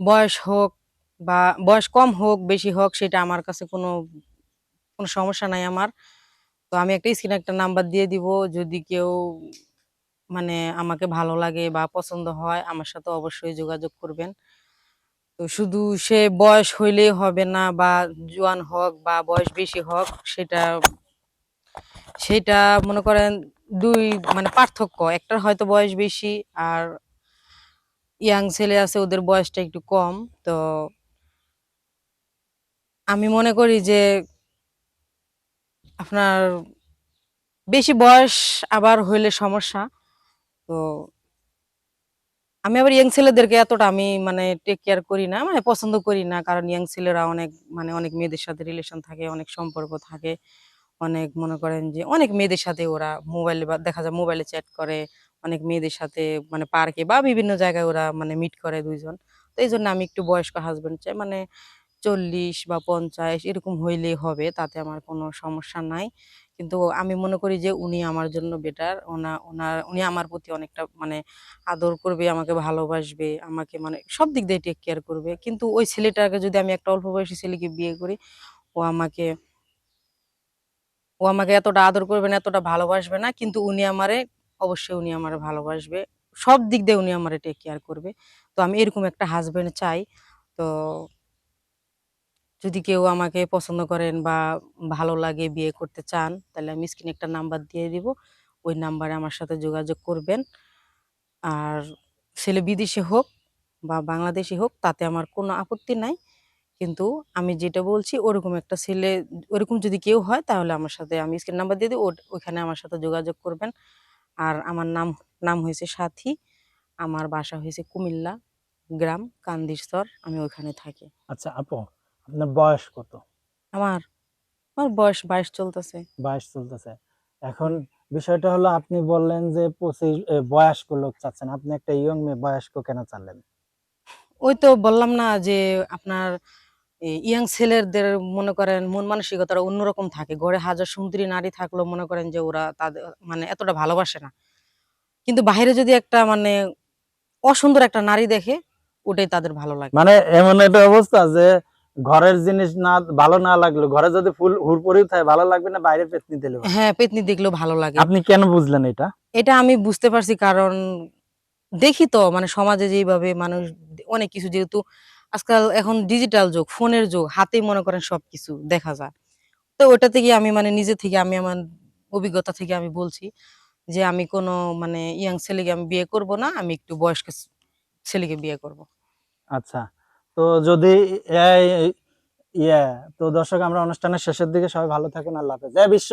বয়স হোক বা বয়স কম হোক, বেশি হোক, সেটা আমার কাছে কোনো কোনো সমস্যা নাই আমার। তো আমি একটা স্ক্রিনে একটা নাম্বার দিয়ে দিব, যদি কেউ মানে আমাকে ভালো লাগে বা পছন্দ হয়, আমার সাথে অবশ্যই যোগাযোগ করবেন। তো শুধু সে বয়স হইলেই হবে না বা জোয়ান হোক বা বয়স বেশি হোক, সেটা সেটা মনে করেন দুই মানে পার্থক্য। একটার হয়তো বয়স বেশি আর ইয়াং ছেলে আছে, ওদের বয়সটা একটু কম, তো আমি মনে করি যে আপনার বেশি বয়স আবার হইলে সমস্যা, তো আমি আবার ইয়াং ছেলেদেরকে এতটা আমি মানে টেক কেয়ার করি না মানে পছন্দ করি না, কারণ ইয়াং ছেলেরা অনেক মানে অনেক মেয়েদের সাথে রিলেশন থাকে, অনেক সম্পর্ক থাকে, অনেক মনে করেন যে অনেক মেয়েদের সাথে ওরা মোবাইলে দেখা যায় মোবাইলে চ্যাট করে অনেক মেয়েদের সাথে মানে পার্কে বা বিভিন্ন জায়গায় ওরা মানে মিট করে দুইজন। তো এই জন্য আমি একটু বয়স্ক হাজবেন্ড চাই মানে চল্লিশ বা পঞ্চাশ এরকম হইলেই হবে, তাতে আমার কোনো সমস্যা নাই। কিন্তু আমি মনে করি যে উনি আমার জন্য বেটার ওনা, ওনার, উনি আমার প্রতি অনেকটা মানে আদর করবে, আমাকে ভালোবাসবে, আমাকে মানে সব দিক দিয়ে টেক কেয়ার করবে। কিন্তু ওই ছেলেটাকে যদি আমি একটা অল্প বয়সী ছেলেকে বিয়ে করি, ও আমাকে ও আমাকে এতটা আদর করবে না, এতটা ভালোবাসবে না, কিন্তু উনি আমারে অবশ্যই উনি আমার ভালোবাসবে। সব দিক দিয়ে উনি আমার টেক কেয়ার করবে। তো আমি এরকম একটা হাজবেন্ড চাই। তো যদি কেউ আমাকে পছন্দ করেন বা ভালো লাগে বিয়ে করতে চান, তাহলে আমি স্ক্রিনে একটা নাম্বার দিয়ে দিব। ওই নাম্বারে আমার সাথে যোগাযোগ করবেন। আর ছেলে বিদেশে হোক বা বাংলাদেশি হোক, তাতে আমার কোনো আপত্তি নাই। কিন্তু আমি যেটা বলছি, ওরকম একটা ছেলে, ওরকম যদি কেউ হয়, তাহলে আমার সাথে আমি স্ক্রিন নাম্বার দিয়ে দিই ওইখানে আমার সাথে যোগাযোগ করবেন। আর আমার নাম নাম হয়েছে সাথী। আমার বাসা হয়েছে কুমিল্লা গ্রাম কান্দিরচর আমি ওইখানে থাকি। আচ্ছা আপু আপনার বয়স কত? আমার আমার বয়স বাইশ চলতেছে। বয়স চলতেছে। এখন বিষয়টা হলো আপনি বললেন যে পঁচিশ বয়স্ক লোক চাচ্ছেন। আপনি একটা ইয়ং মেয়ে বয়স্ক কেন চাচ্লেন ওই তো বললাম না যে আপনার ইয়াং ছেলেদের মনে করেন মন মানসিকতাটা অন্যরকম থাকে। ঘরে হাজার সুন্দরী নারী থাকলেও মনে করেন যে ওরা তাদের মানে এতটা ভালোবাসে না। কিন্তু বাইরে যদি একটা মানে অসুন্দর একটা নারী দেখে ওটাই তাদের ভালো লাগে। মানে এমন একটা অবস্থা যে ঘরের জিনিস না ভালো না লাগল ঘরে যদি ফুল হুড়পড়ি থাকে ভালো লাগবে না বাইরে পেতনি দিলে হ্যাঁ পেতনি দেখলেও ভালো লাগে। আপনি কেন বুঝলেন এটা? এটা আমি বুঝতে পারছি কারণ দেখি তো মানে সমাজে যেভাবে মানুষ অনেক কিছু যেহেতু আজকাল এখন ডিজিটাল যুগ, ফোনের যুগ হাতে মনে করেন সবকিছু দেখা যায়। তো ওটা থেকে আমি মানে নিজে থেকে আমি আমার অভিজ্ঞতা থেকে আমি বলছি যে আমি কোনো মানে ইয়াং ছেলেকে আমি বিয়ে করব না, আমি একটু বয়স্ক ছেলেকে বিয়ে করব। আচ্ছা তো যদি ইয়ে তো দর্শক, আমরা অনুষ্ঠানের শেষের দিকে সবাই ভালো থাকুন, আল্লাহ হাফেজ। জয় বিশ্ব!